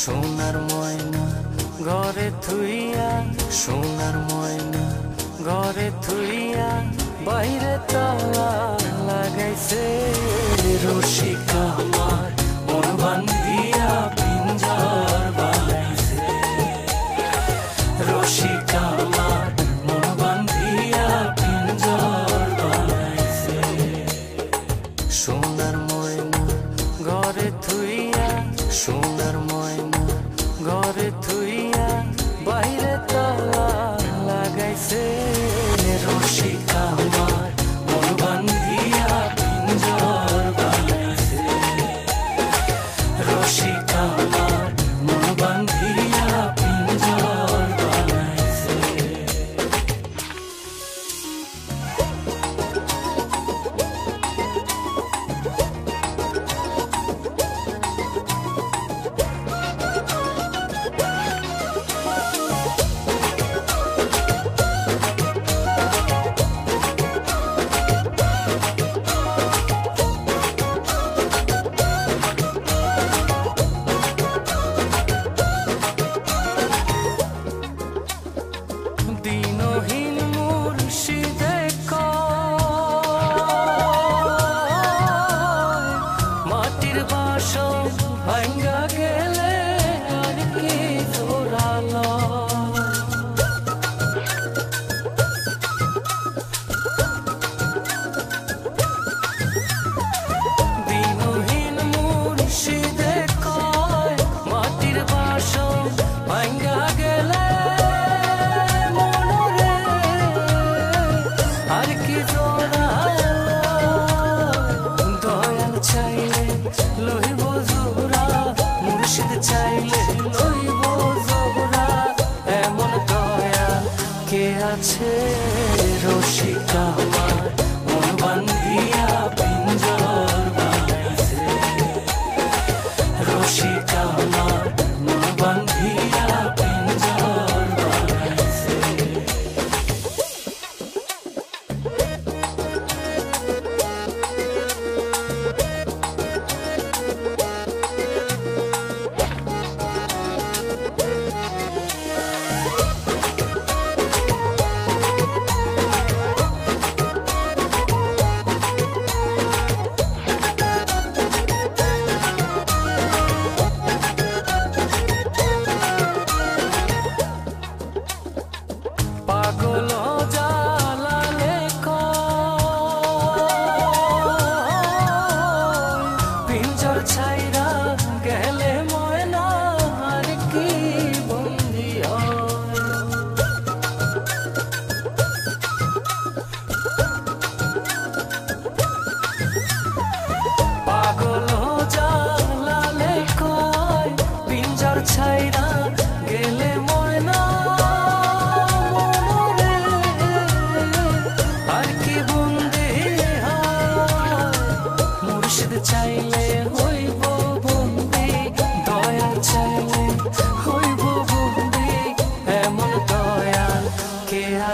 সোনার ময়না ঘরে থুইয়া, সোনার ময়না ঘরে থুইয়া, বাইরে তালা লাগাইছে রসিকা আমার, মন বান্ধিয়া পিঞ্জার বানাইছে। রসিকা আমার, মন বান্ধিয়া পিঞ্জার সোনার ময়না ঘরে থুইয়া, সোনার ময়না চাইলে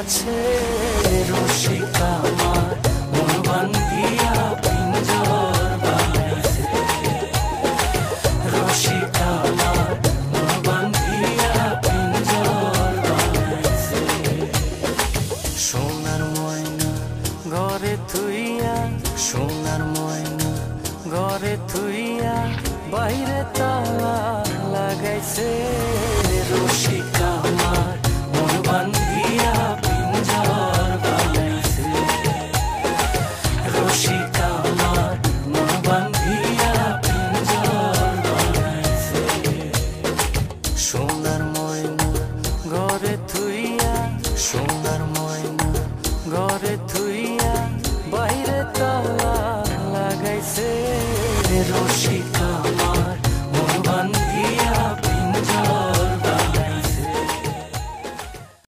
কে আছে রসিকা আমার মন বান্ধিয়া পিঞ্জর বানাইছে রসিকা আমার মন বান্ধিয়া পিঞ্জর বানাইছে সোনার ময়না ঘরে থুইয়া, সোনার ময়না লাগাইছে। faces. Little Chica.